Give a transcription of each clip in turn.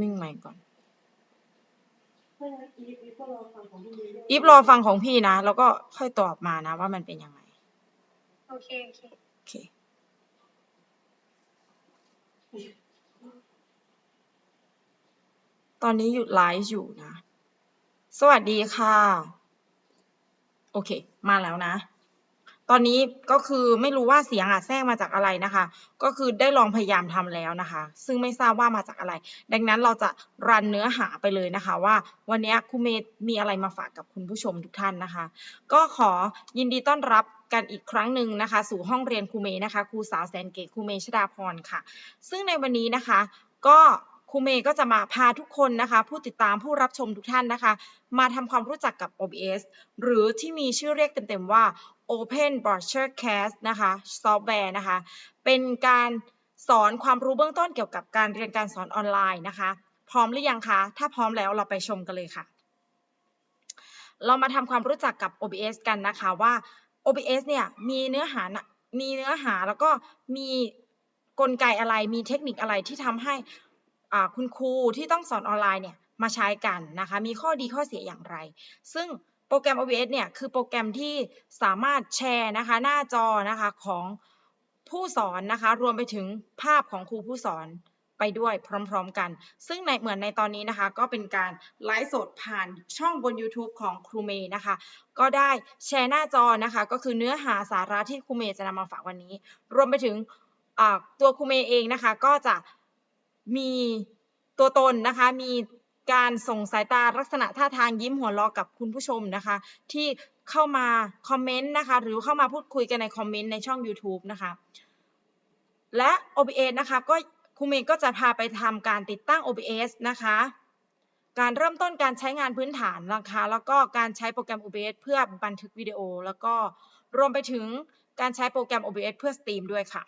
มิ่งใหม่ก่อนถ้างั้นอีฟอีฟก็รอฟังของพี่เมย์ด้วยอีฟรอฟังของพี่นะ แล้วก็ค่อยตอบมานะว่ามันเป็นยังไง โอเค โอเคโอเคตอนนี้หยุดไลฟ์อยู่นะ สวัสดีค่ะ โอเค มาแล้วนะ ตอนนี้ก็คือไม่รู้ว่าเสียงอะแทรกมาจากอะไรนะคะ ก็คือได้ลองพยายามทำแล้วนะคะ ซึ่งไม่ทราบว่ามาจากอะไร ดังนั้นเราจะรันเนื้อหาไปเลยนะคะ ว่าวันนี้ครูเมย์มีอะไรมาฝากกับคุณผู้ชมทุกท่านนะคะ ก็ขอยินดีต้อนรับกันอีกครั้งหนึ่งนะคะ สู่ห้องเรียนครูเมย์นะคะครูสาวแสนเก๋ครูเมย์ชดาพรค่ะ ซึ่งในวันนี้นะคะ ก็ ครูเมย์ก็จะมาพาทุกคนนะคะ ผู้ติดตามผู้รับชมทุกท่านนะคะ มาทำความรู้จักกับ OBS หรือที่มีชื่อเรียกเต็มๆว่า Open Broadcast นะคะซอฟต์แวร์นะคะ เป็นการสอนความรู้เบื้องต้นเกี่ยวกับการเรียนการสอนออนไลน์นะคะ พร้อมหรือยังคะ ถ้าพร้อมแล้วเราไปชมกันเลยค่ะ เรามาทำความรู้จักกับ OBS กันนะคะว่า OBS เนี่ยมีเนื้อหานะมีเนื้อหาแล้วก็มีกลไกอะไร มีเทคนิคอะไรที่ทำให้ คุณครูที่ต้องสอนออนไลน์เนี่ยมาใช้กันนะคะ มีข้อดีข้อเสียอย่างไร ซึ่งโปรแกรม OBS เนี่ยคือโปรแกรมที่สามารถแชร์นะคะหน้าจอนะคะของผู้สอนนะคะรวมไปถึงภาพของครูผู้สอนไปด้วยพร้อมๆกัน ซึ่งในเหมือนในตอนนี้นะคะ ก็เป็นการไลฟ์สดผ่านช่องบน YouTube ของครูเมย์นะคะ ก็ได้แชร์หน้าจอนะคะ ก็คือเนื้อหาสาระที่ครูเมย์จะนำมาฝากวันนี้ รวมไปถึงตัวครูเมย์เองนะคะ ก็จะ มีตัวตนนะคะ มีการส่งสายตาลักษณะท่าทางยิ้มหัวเราะกับคุณผู้ชมนะคะ ที่เข้ามาคอมเมนต์นะคะ หรือเข้ามาพูดคุยกันในคอมเมนต์ในช่อง YouTube นะคะ และ OBS นะคะก็ครูเมย์ก็จะพาไปทำการติดตั้ง OBS นะคะ การเริ่มต้นการใช้งานพื้นฐานนะคะ แล้วก็การใช้โปรแกรม OBS เพื่อบันทึกวิดีโอ แล้วก็รวมไปถึงการใช้โปรแกรม OBS เพื่อสตรีมด้วยค่ะ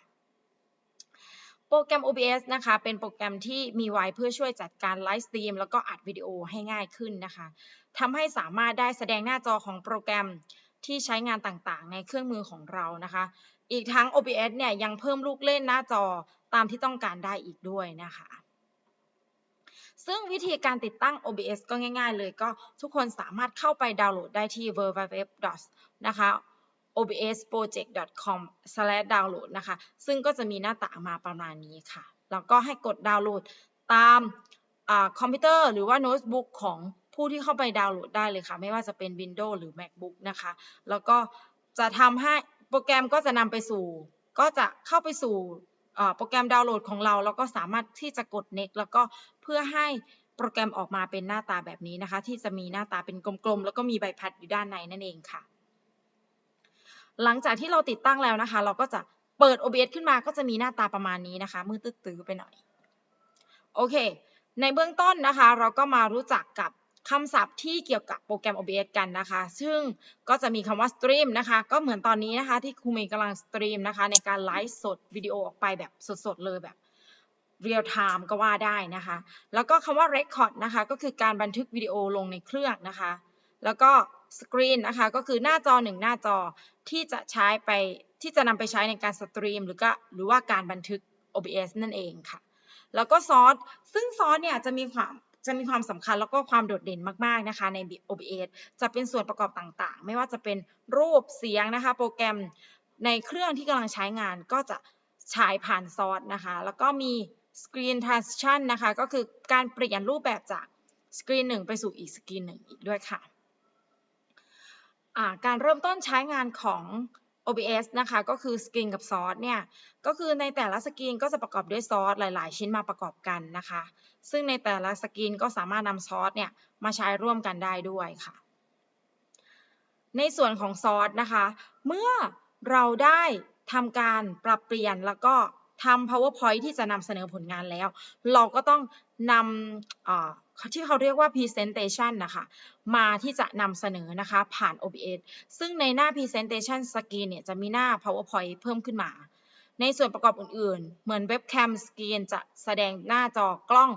โปรแกรม OBS นะคะ เป็นโปรแกรมที่มีไว้เพื่อช่วยจัดการไลฟ์สตรีมแล้วก็อัดวิดีโอให้ง่ายขึ้นนะคะทำให้สามารถได้แสดงหน้าจอของโปรแกรมที่ใช้งานต่างๆ ในเครื่องมือของเรานะคะ อีกทั้ง OBS เนี่ยยังเพิ่มลูกเล่นหน้าจอตามที่ต้องการได้อีกด้วยนะคะ ซึ่งวิธีการติดตั้ง OBS ก็ง่าย ๆ เลยก็ทุกคนสามารถเข้าไปดาวน์โหลดได้ที่ www. นะคะ obsproject.com/download นะคะ ซึ่งก็จะมีหน้าตามาประมาณนี้ค่ะ แล้วก็ให้กดดาวน์โหลดตามคอมพิวเตอร์หรือว่าโน้ตบุ๊กของผู้ที่เข้าไปดาวน์โหลดได้เลยค่ะ ไม่ว่าจะเป็น Windows หรือ MacBook นะคะ แล้วก็จะทำให้โปรแกรมก็จะนำไปสู่ ก็จะเข้าไปสู่โปรแกรมดาวน์โหลดของเรา แล้วก็สามารถที่จะกด next แล้วก็เพื่อให้โปรแกรมออกมาเป็นหน้าตาแบบนี้นะคะ ที่จะมีหน้าตาเป็นกลมๆ แล้วก็มีใบพัดอยู่ด้านในนั่นเองค่ะ หลังจากที่เราติดตั้งแล้วนะคะ เราก็จะเปิด OBS ขึ้นมาก็จะมีหน้าตาประมาณนี้นะคะ มือตื้อๆไปหน่อย โอเค ในเบื้องต้นนะคะ เราก็มารู้จักกับคำศัพท์ที่เกี่ยวกับโปรแกรม OBS กันนะคะ ซึ่งก็จะมีคำว่า stream นะคะ ก็เหมือนตอนนี้นะคะที่ครูเมย์กำลังสตรีมนะคะ ในการไลฟ์สดวิดีโอออกไปแบบสดๆเลยแบบ real time ก็ว่าได้นะคะ แล้วก็คำว่า record นะคะ ก็คือการบันทึกวิดีโอลงในเครื่องนะคะ แล้วก็ screen นะคะก็คือหน้าจอหนึ่งหน้าจอที่จะใช้ไปที่จะนำไปใช้ในการสตรีมหรือก็หรือว่าการบันทึก OBS นั่นเองค่ะ แล้วก็ซอสซึ่งซอสเนี่ยจะมีความจะมีความสำคัญแล้วก็ความโดดเด่นมาก ๆ นะคะใน OBS จะเป็นส่วนประกอบต่างๆ ไม่ว่าจะเป็นรูปเสียงนะคะ โปรแกรมในเครื่องที่กำลังใช้งานก็จะฉายผ่านซอสนะคะ แล้วก็มี Screen Transition นะคะ ก็คือการเปลี่ยนรูปแบบจากสกรีนหนึ่งไปสู่อีกสกรีนหนึ่งอีกด้วยค่ะ การเริ่มต้นใช้งานของ OBS นะคะก็คือสกรีนกับซอสเนี่ยก็คือในแต่ละสกรีนก็จะประกอบด้วยซอสหลาย ๆ ชิ้นมาประกอบกันนะคะ ซึ่งในแต่ละสกรีนก็สามารถนำซอสเนี่ยมาใช้ร่วมกันได้ด้วยค่ะ ในส่วนของซอสนะคะ เมื่อเราได้ทำการปรับเปลี่ยนแล้วก็ ทำ powerpoint ที่จะนำเสนอผลงานแล้ว เราก็ต้องนำที่เขาเรียกว่า presentation นะคะ มาที่จะนำเสนอนะคะ ผ่าน OBS ซึ่งในหน้า presentation screen เนี่ยจะมีหน้า powerpoint เพิ่มขึ้นมา ในส่วนประกอบอื่นๆ เหมือน webcam screen จะแสดงหน้าจอกล้อง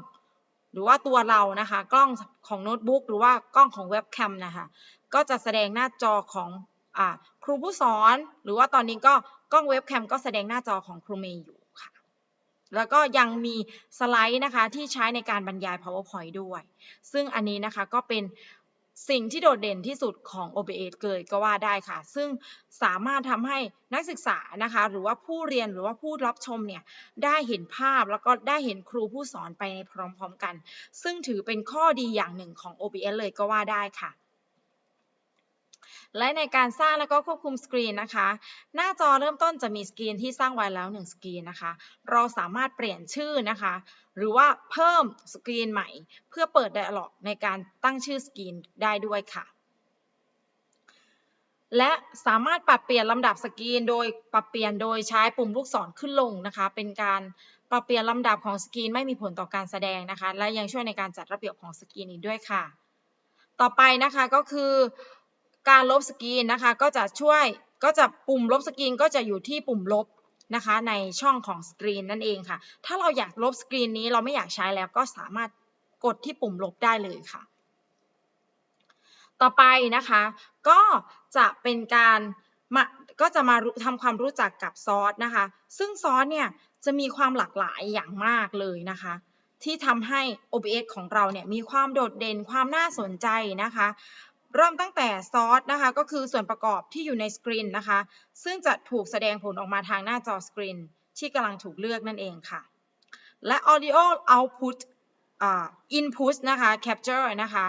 หรือว่าตัวเรานะคะ กล้องของโน้ตบุ๊กหรือว่ากล้องของ webcam นะคะก็จะแสดงหน้าจอของอครูผู้สอน หรือว่าตอนนี้ก็กล้องเว็บแคมก็แสดงหน้าจอของครูเมย์อยู่ แล้วก็ยังมีสไลด์นะคะที่ใช้ในการบรรยาย PowerPoint ด้วย ซึ่งอันนี้นะคะก็เป็นสิ่งที่โดดเด่นที่สุดของ OBS เลยก็ว่าได้ค่ะ ซึ่งสามารถทำให้นักศึกษานะคะ หรือว่าผู้เรียนหรือว่าผู้รับชมเนี่ยได้เห็นภาพแล้วก็ได้เห็นครูผู้สอนไปในพร้อมๆกัน ซึ่งถือเป็นข้อดีอย่างหนึ่งของ OBS เลยก็ว่าได้ค่ะ และในการสร้างแล้วก็ควบคุมสกรีนนะคะ หน้าจอเริ่มต้นจะมีสกรีนที่สร้างไว้แล้ว1สกรีนนะคะ เราสามารถเปลี่ยนชื่อนะคะ หรือว่าเพิ่มสกรีนใหม่ เพื่อเปิด Dialog ในการตั้งชื่อสกรีนได้ด้วยค่ะ และสามารถปรับเปลี่ยนลำดับสกรีน โดยปรับเปลี่ยนโดยใช้ปุ่มลูกศรขึ้นลงนะคะ เป็นการปรับเปลี่ยนลำดับของสกรีนไม่มีผลต่อการแสดงนะคะ และยังช่วยในการจัดระเบียบของสกรีนอีกด้วยค่ะ ต่อไปนะคะก็คือ การลบสกรีนนะคะก็จะช่วยก็จะปุ่มลบสกรีนก็จะอยู่ที่ปุ่มลบนะคะในช่องของสกรีนนั่นเองค่ะ ถ้าเราอยากลบสกรีนนี้เราไม่อยากใช้แล้วก็สามารถกดที่ปุ่มลบได้เลยค่ะ ต่อไปนะคะก็จะเป็นการมาก็จะมาทำความรู้จักกับซอสนะคะ ซึ่งซอสเนี่ยจะมีความหลากหลายอย่างมากเลยนะคะ ที่ทำให้ OBS ของเราเนี่ยมีความโดดเด่นความน่าสนใจนะคะ เริ่มตั้งแต่ซอสนะคะก็คือส่วนประกอบที่อยู่ในสกรีนนะคะ ซึ่งจะถูกแสดงผลออกมาทางหน้าจอสกรีนที่กำลังถูกเลือกนั่นเองค่ะ และ audio output อ่า input นะคะ capture นะคะ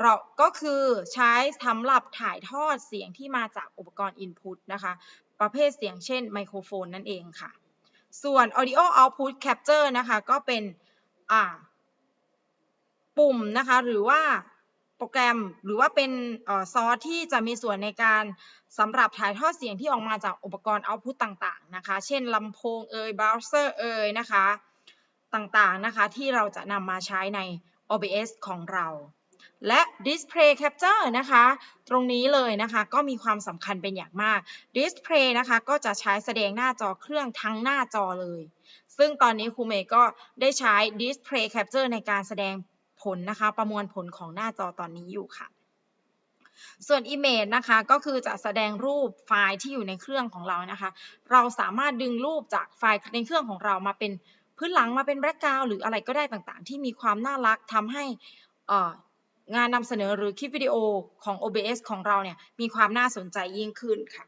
เราก็คือใช้สำหรับถ่ายทอดเสียงที่มาจากอุปกรณ์ input นะคะ ประเภทเสียงเช่นไมโครโฟนนั่นเองค่ะ ส่วน audio output capture นะคะ ก็เป็นอ่าปุ่มนะคะ หรือว่า รแกรม หรือว่าเป็นซอสที่จะมีส่วนในการสำหรับถ่ายทอดเสียงที่ออกมาจากอุปกรณ์ output ต่างๆนะคะ เช่นลำโพงเอ่ยเบราว์เซอร์เอ่ยนะคะต่างๆนะคะที่เราจะนำมาใช้ใน OBS ของเรา และ Display Capture นะคะ ตรงนี้เลยนะคะก็มีความสำคัญเป็นอย่างมาก Display นะคะก็จะใช้แสดงหน้าจอเครื่องทั้งหน้าจอเลย ซึ่งตอนนี้ครูเมย์ก็ได้ใช้ Display Capture ในการแสดง ผลนะคะ ประมวลผลของหน้าจอตอนนี้อยู่ค่ะ ส่วน Image นะคะก็คือจะแสดงรูปไฟล์ที่อยู่ในเครื่องของเรานะคะ เราสามารถดึงรูปจากไฟล์ในเครื่องของเรามาเป็นพื้นหลังมาเป็นแบ็กกราวหรืออะไรก็ได้ต่างๆ ที่มีความน่ารักทำให้งานนำเสนอหรือคลิปวิดีโอของ OBS ของเราเนี่ยมีความน่าสนใจยิ่งขึ้นค่ะ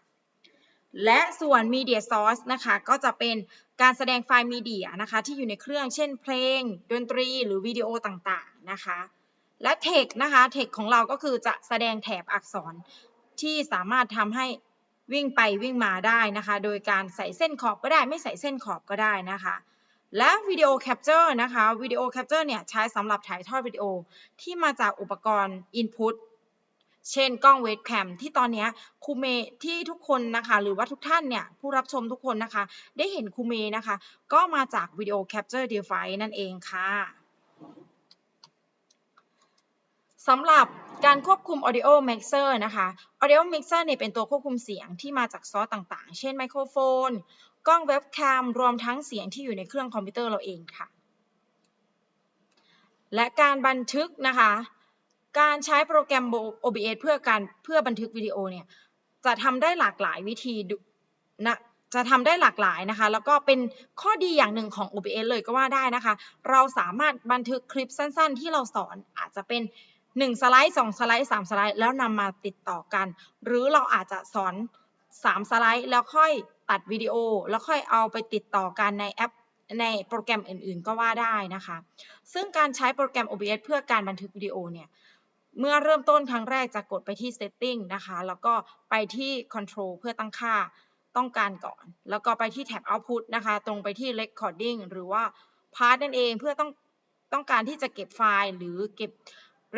และส่วน Media Source นะคะ ก็จะเป็นการแสดงไฟล์มีเดียนะคะ ที่อยู่ในเครื่องเช่นเพลง ดนตรีหรือวิดีโอต่างๆ นะคะ และ Text นะคะ Text ของเราก็คือจะแสดงแถบอักษรที่สามารถทำให้วิ่งไปวิ่งมาได้นะคะ โดยการใส่เส้นขอบก็ได้ ไม่ใส่เส้นขอบก็ได้นะคะ และวิดีโอแคปเจอร์นะคะวิดีโอแคปเจอร์เนี่ยใช้สำหรับถ่ายทอดวิดีโอที่มาจากอุปกรณ์ Input เช่นกล้องเวทแคมที่ตอนนี้ครูเมที่ทุกคนนะคะ หรือว่าทุกท่านเนี่ยผู้รับชมทุกคนนะคะ ได้เห็นครูเมนะคะ ก็มาจากวิดีโอแคปเจอร์ device นั่นเองค่ะ สำหรับการควบคุม audio mixer นะคะ audio mixer เนี่ยเป็นตัวควบคุมเสียงที่มาจากซอสต่างๆ เช่นไมโครโฟน กล้องเว็บแคม รวมทั้งเสียงที่อยู่ในเครื่องคอมพิวเตอร์เราเองค่ะ และการบันทึกนะคะ การใช้โปรแกรม OBS เพื่อการเพื่อบันทึกวิดีโอเนี่ย จะทำได้หลากหลายวิธีนะจะทำได้หลากหลายนะคะ แล้วก็เป็นข้อดีอย่างหนึ่งของ OBS เลยก็ว่าได้นะคะ เราสามารถบันทึกคลิปสั้น ๆ ที่เราสอนอาจจะเป็น 1 สไลด์ 2 สไลด์ 3 สไลด์ แล้วนำมาติดต่อกัน หรือเราอาจจะสอน 3 สไลด์ แล้วค่อยตัดวิดีโอ แล้วค่อยเอาไปติดต่อกันในแอปในโปรแกรมอื่นๆก็ว่าได้นะคะ ซึ่งการใช้โปรแกรม OBS เพื่อการบันทึกวิดีโอเนี่ยเมื่อเริ่มต้นครั้งแรกจะกดไปที่ setting นะคะ แล้วก็ไปที่ control เพื่อตั้งค่าต้องการก่อน แล้วก็ไปที่แท็บ output นะคะ ตรงไปที่ recording หรือว่า part นั่นเองเพื่อต้องต้องการที่จะเก็บไฟล์หรือเก็บ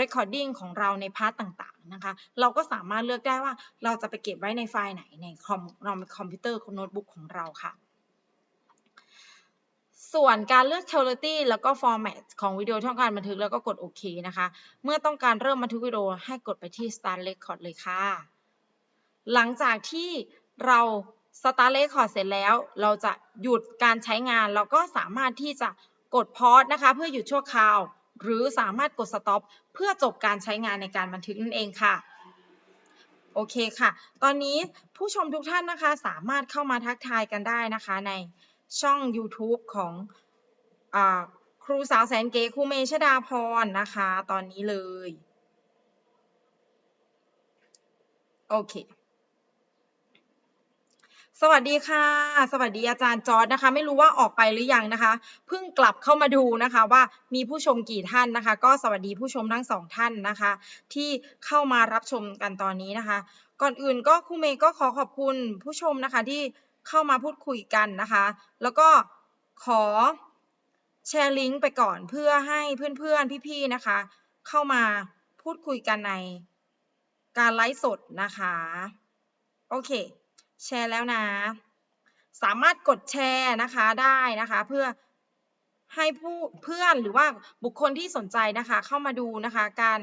recording ของเราในพาร์ตต่างๆนะคะ เราก็สามารถเลือกได้ว่าเราจะไปเก็บไว้ในไฟล์ไหนในคอมเราคอมพิวเตอร์โน้ตบุ๊กของเราค่ะ ส่วนการเลือก quality แล้วก็ format ของวิดีโอที่ต้องการบันทึกแล้วก็กดโอเคนะคะ เมื่อต้องการเริ่มบันทึกวิดีโอให้กดไปที่ start record เลยค่ะ หลังจากที่เรา start record เสร็จแล้ว เราจะหยุดการใช้งาน เราก็สามารถที่จะกด pause นะคะ เพื่อหยุดชั่วคราว หรือสามารถกด stop เพื่อจบการใช้งานในการบันทึกนั่นเองค่ะโอเคค่ะ ตอนนี้ผู้ชมทุกท่านนะคะ สามารถเข้ามาทักทายกันได้นะคะในช่อง YouTube ของอครูสาวแสนเก๋ครูเมชดาพรนะคะ ตอนนี้เลย โอเค สวัสดีค่ะ สวัสดีอาจารย์จอร์ดนะคะ ไม่รู้ว่าออกไปหรือยังนะคะ เพิ่งกลับเข้ามาดูนะคะว่ามีผู้ชมกี่ท่านนะคะ ก็สวัสดีผู้ชมทั้งสองท่านนะคะ ที่เข้ามารับชมกันตอนนี้นะคะ ก่อนอื่นก็ครูเมย์ก็ขอขอบคุณผู้ชมนะคะที่เข้ามาพูดคุยกันนะคะ แล้วก็ขอแชร์ลิงก์ไปก่อนเพื่อให้เพื่อนๆพี่ๆนะคะ เข้ามาพูดคุยกันในการไลฟ์สดนะคะ โอเค แชร์แล้วนะ สามารถกดแชร์นะคะได้นะคะเพื่อให้ผู้เพื่อนหรือว่าบุคคลที่สนใจนะคะเข้ามาดูนะคะการ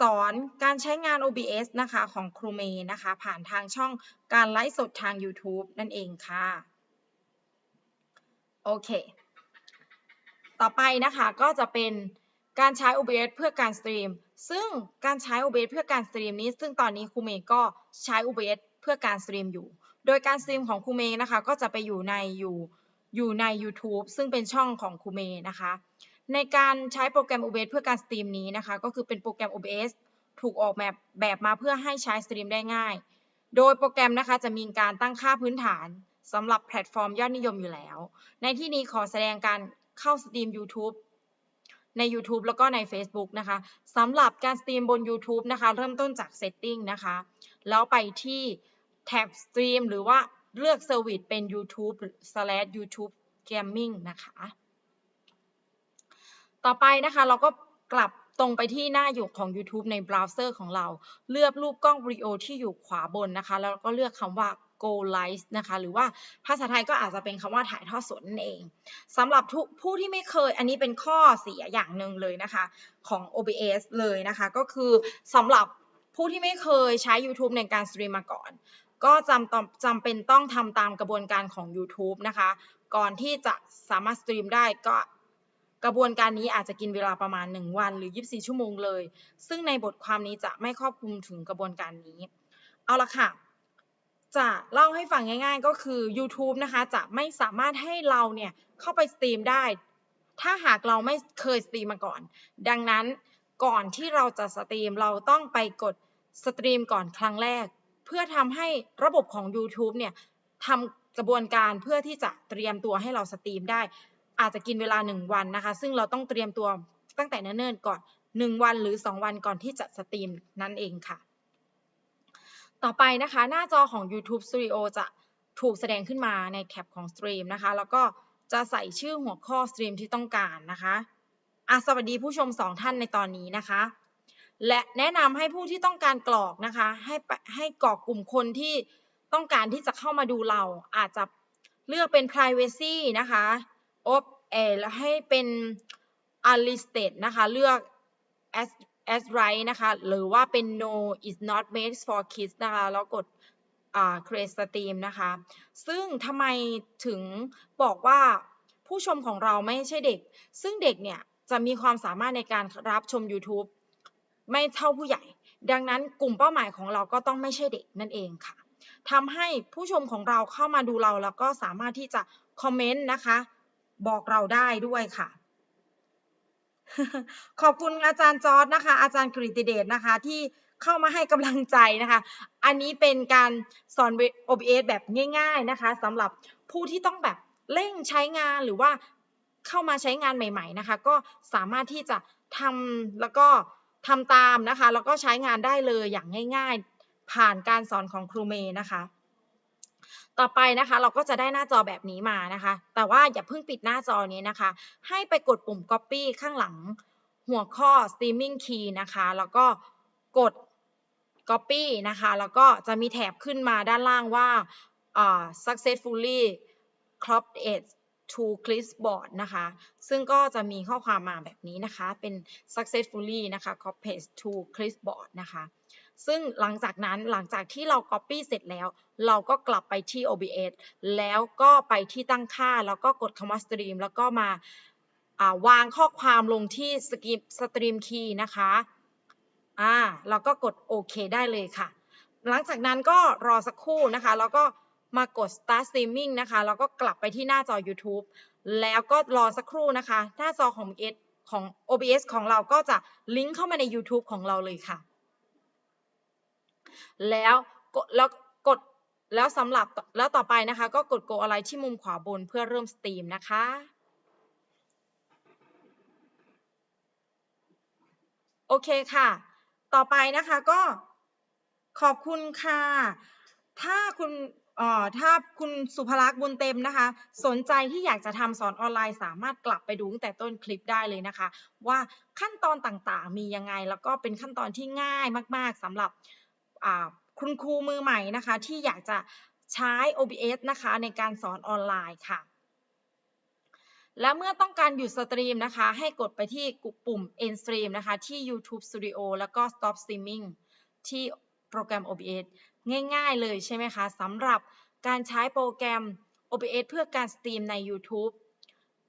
สอนการใช้งาน OBS นะคะของครูเมย์นะคะ ผ่านทางช่องการไลฟ์สดทาง YouTube นั่นเองค่ะ โอเค ต่อไปนะคะก็จะเป็นการใช้ OBS เพื่อการสตรีม ซึ่งการใช้ OBS เพื่อการสตรีมนี้ ซึ่งตอนนี้ครูเมย์ก็ใช้ OBS พื่อการสตรีมอยู่ โดยการสตรีมของครูเมย์นะคะก็จะไปอยู่ในอยู่อยู่ใน YouTube ซึ่งเป็นช่องของครูเมย์นะคะ ในการใช้โปรแกรม OBS เพื่อการสตรีมนี้นะคะ ก็คือเป็นโปรแกรม OBS ถูกออกแบบแบบมาเพื่อให้ใช้สตรีมได้ง่าย โดยโปรแกรมนะคะจะมีการตั้งค่าพื้นฐานสำหรับแพลตฟอร์มยอดนิยมอยู่แล้ว ในที่นี้ขอแสดงการเข้าสตรีม YouTube ใน YouTube แล้วก็ใน Facebook นะคะสำหรับการสตรีมบน YouTube นะคะ เริ่มต้นจาก Setting นะคะ แล้วไปที่ แท็บ Stream หรือว่าเลือก Service เป็น YouTube slash YouTube Gaming นะคะ ต่อไปนะคะเราก็กลับตรงไปที่หน้าอยู่ของ YouTube ในเบราว์เซอร์ของเรา เลือกรูปกล้องวิดีโอที่อยู่ขวาบนนะคะ แล้วก็เลือกคำว่า Go Live นะคะ หรือว่าภาษาไทยก็อาจจะเป็นคำว่าถ่ายทอดสดนั่นเองสำหรับผู้ที่ไม่เคยอันนี้เป็นข้อเสียอย่างหนึ่งเลยนะคะ ของ OBS เลยนะคะ ก็คือสำหรับผู้ที่ไม่เคยใช้ YouTube ในการสตรีมมาก่อน ก็จำต้องจำเป็นต้องทำตามกระบวนการของ YouTube นะคะ ก่อนที่จะสามารถสตรีมได้ก็กระบวนการนี้อาจจะกินเวลาประมาณ 1 วันหรือ 24 ชั่วโมงเลย ซึ่งในบทความนี้จะไม่ครอบคลุมถึงกระบวนการนี้ เอาละค่ะ จะเล่าให้ฟังง่ายๆ ก็คือ YouTube นะคะ จะไม่สามารถให้เราเนี่ยเข้าไปสตรีมได้ ถ้าหากเราไม่เคยสตรีมมาก่อน ดังนั้นก่อนที่เราจะสตรีมเราต้องไปกดสตรีมก่อนครั้งแรก เพื่อทำให้ระบบของ YouTube เนี่ยทำกระบวนการเพื่อที่จะเตรียมตัวให้เราสตรีมได้ อาจจะกินเวลา 1 วันนะคะ ซึ่งเราต้องเตรียมตัวตั้งแต่เนิ่นๆก่อน 1 วันหรือ 2 วันก่อนที่จะสตรีมนั่นเองค่ะ ต่อไปนะคะหน้าจอของ YouTube Studio จะถูกแสดงขึ้นมาในแคปของสตรีมนะคะ แล้วก็จะใส่ชื่อหัวข้อสตรีมที่ต้องการนะคะอะสวัสดีผู้ชม 2 ท่านในตอนนี้นะคะ และแนะนำให้ผู้ที่ต้องการกรอกนะคะให้ให้กรอกกลุ่มคนที่ต้องการที่จะเข้ามาดูเรา อาจจะเลือกเป็น privacy นะคะ op เอแล้วให้เป็น unlisted นะคะ เลือก as as right นะคะ หรือว่าเป็น no is not made for kids นะคะ แล้วกดอ่า create stream นะคะ ซึ่งทำไมถึงบอกว่าผู้ชมของเราไม่ใช่เด็ก ซึ่งเด็กเนี่ยจะมีความสามารถในการรับชม YouTube ไม่เท่าผู้ใหญ่ ดังนั้นกลุ่มเป้าหมายของเราก็ต้องไม่ใช่เด็กนั่นเองค่ะทำให้ผู้ชมของเราเข้ามาดูเราแล้วก็สามารถที่จะคอมเมนต์นะคะ บอกเราได้ด้วยค่ะ ขอบคุณอาจารย์จอร์ดนะคะ อาจารย์กฤติเดชนะคะ ที่เข้ามาให้กำลังใจนะคะ อันนี้เป็นการสอน OBS แบบง่าย ๆนะคะสำหรับผู้ที่ต้องแบบเร่งใช้งานหรือว่าเข้ามาใช้งานใหม่ ๆ นะคะ ก็สามารถที่จะทำแล้วก็ ทำตามนะคะ แล้วก็ใช้งานได้เลยอย่างง่าย ๆ ผ่านการสอนของครูเมย์นะคะ ต่อไปนะคะเราก็จะได้หน้าจอแบบนี้มานะคะ แต่ว่าอย่าเพิ่งปิดหน้าจอนี้นะคะ ให้ไปกดปุ่ม copy ข้างหลังหัวข้อ streaming key นะคะ แล้วก็กด copy นะคะ แล้วก็จะมีแถบขึ้นมาด้านล่างว่าอ่า successfully cropped it to clipboard นะคะ ซึ่งก็จะมีข้อความมาแบบนี้นะคะ เป็น successfully นะคะ copied to clipboard นะคะ ซึ่งหลังจากนั้นหลังจากที่เรา Copy เสร็จแล้ว เราก็กลับไปที่ OBS แล้วก็ไปที่ตั้งค่า แล้วก็กดคำว่า Stream แล้วก็มาวางข้อความลงที่ Stream Key นะคะ อ่า แล้วก็กดโอเคได้เลยค่ะ หลังจากนั้นก็รอสักครู่นะคะ แล้วก็ มากด start streaming นะคะแล้วก็กลับไปที่หน้าจอ YouTube แล้วก็รอสักครู่นะคะ หน้าจอของ OBS ของ OBS ของเราก็จะลิงก์เข้ามาใน YouTube ของเราเลยค่ะ แล้วกดแล้วกดแล้วสำหรับแล้วต่อไปนะคะ ก็กด go อะไรที่มุมขวาบนเพื่อเริ่มสตรีมนะคะโอเคค่ะ ต่อไปนะคะก็ขอบคุณค่ะ ถ้าคุณ ถ้าคุณสุภลักษณ์บุญเต็มนะคะ สนใจที่อยากจะทำสอนออนไลน์ สามารถกลับไปดูตั้งแต่ต้นคลิปได้เลยนะคะ ว่าขั้นตอนต่างๆ มียังไง แล้วก็เป็นขั้นตอนที่ง่ายมาก ๆสำหรับคุณครูมือใหม่นะคะ ที่อยากจะใช้ OBS นะคะในการสอนออนไลน์ค่ะ และเมื่อต้องการหยุดสตรีมนะคะ ให้กดไปที่ปุ่ม end stream นะคะ ที่ YouTube Studio แล้วก็ stop streaming ที่โปรแกรม OBS ง่ายๆเลยใช่ไหมคะสำหรับการใช้โปรแกรม OBS เพื่อการสตรีมใน YouTube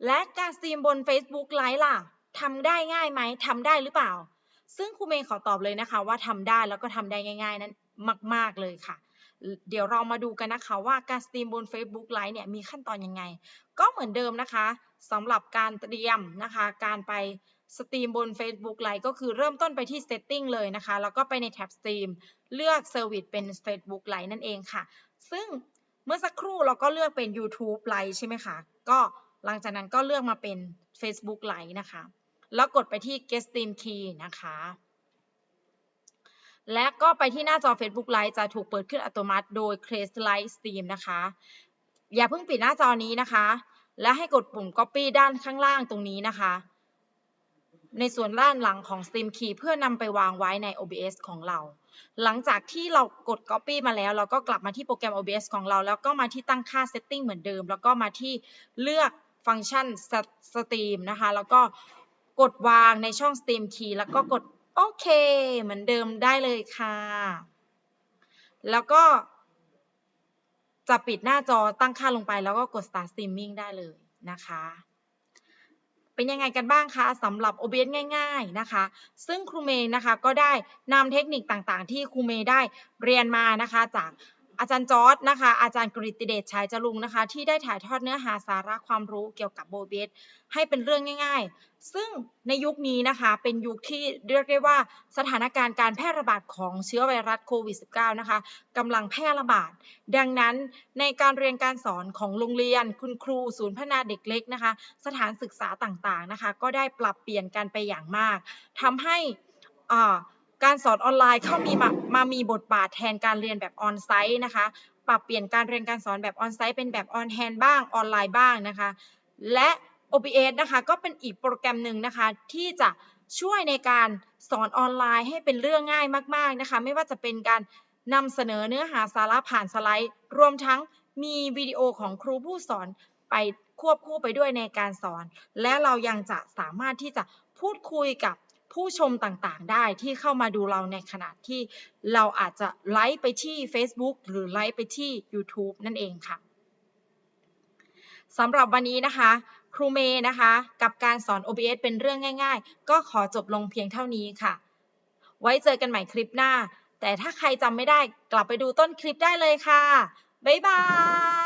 และการสตรีมบน Facebook Live ล่ะทำได้ง่ายไหมทำได้หรือเปล่า ซึ่งครูเมย์ขอตอบเลยนะคะว่าทำได้แล้วก็ทำได้ง่าย ๆ นั้นมาก ๆเลยค่ะ เดี๋ยวเรามาดูกันนะคะว่าการสตรีมบน Facebook Live เนี่ยมีขั้นตอนยังไง ก็เหมือนเดิมนะคะสำหรับการเตรียมนะคะ การไปสตรีมบน Facebook Live ก็คือเริ่มต้นไปที่ Setting เลยนะคะ แล้วก็ไปในแท็บ Stream เลือก Service เป็น Facebook Live นั่นเองค่ะ ซึ่งเมื่อสักครู่เราก็เลือกเป็น YouTube Live ใช่ไหมคะ ก็หลังจากนั้นก็เลือกมาเป็น Facebook Live นะคะ แล้วกดไปที่ Get Stream Key นะคะ และก็ไปที่หน้าจอ Facebook Live จะถูกเปิดขึ้นอัตโนมัติโดย Create Live Stream นะคะ อย่าเพิ่งปิดหน้าจอนี้นะคะ และให้กดปุ่ม Copy ด้านข้างล่างตรงนี้นะคะในส่วนด้านหลังของ Stream Key เพื่อนำไปวางไว้ใน OBS ของเรา หลังจากที่เรากด Copy มาแล้ว เราก็กลับมาที่โปรแกรม OBS ของเรา แล้วก็มาที่ตั้งค่า Setting เหมือนเดิม แล้วก็มาที่เลือกฟังก์ชัน Stream นะคะ แล้วก็กดวางในช่อง Stream Key แล้วก็กดโอเค เหมือนเดิมได้เลยค่ะ แล้วก็จะปิดหน้าจอตั้งค่าลงไปแล้วก็กด start streaming ได้เลยนะคะ เป็นยังไงกันบ้างคะสำหรับ OBS ง่าย ๆนะคะ ซึ่งครูเมย์นะคะก็ได้นำเทคนิคต่างๆ ที่ครูเมย์ได้เรียนมานะคะจาก อาจารย์จอร์ดนะคะ อาจารย์กฤติเดชชัยจรุงนะคะ ที่ได้ถ่ายทอดเนื้อหาสาระความรู้เกี่ยวกับ OBS ให้เป็นเรื่องง่าย ๆ ซึ่งในยุคนี้นะคะเป็นยุคที่เรียกได้ว่าสถานการณ์การแพร่ระบาดของเชื้อไวรัสโควิด -19 นะคะกำลังแพร่ระบาด ดังนั้นในการเรียนการสอนของโรงเรียน คุณครู ศูนย์พัฒนาเด็กเล็กนะคะ สถานศึกษาต่างๆนะคะ ก็ได้ปรับเปลี่ยนกันไปอย่างมากทำให้อ่า การสอนออนไลน์เข้ามีมามามีบทบาทแทนการเรียนแบบออนไซต์นะคะ ปรับเปลี่ยนการเรียนการสอนแบบออนไซต์เป็นแบบออนแฮนบ้างออนไลน์บ้างนะคะ และ OBS นะคะก็เป็นอีกโปรแกรมหนึ่งนะคะที่จะช่วยในการสอนออนไลน์ให้เป็นเรื่องง่ายมากๆนะคะ ไม่ว่าจะเป็นการนำเสนอเนื้อหาสาระผ่านสไลด์ รวมทั้งมีวิดีโอของครูผู้สอนไปควบคู่ไปด้วยในการสอน และเรายังจะสามารถที่จะพูดคุยกับ ผู้ชมต่างๆ ได้ที่เข้ามาดูเราในขณะที่เราอาจจะไลฟ์ไปที่ Facebook หรือไลฟ์ไปที่ YouTube นั่นเองค่ะสำหรับวันนี้นะคะ ครูเมย์นะคะ กับการสอน OBS เป็นเรื่องง่าย ๆ ก็ขอจบลงเพียงเท่านี้ค่ะ ไว้เจอกันใหม่คลิปหน้า แต่ถ้าใครจำไม่ได้กลับไปดูต้นคลิปได้เลยค่ะ บ๊ายบาย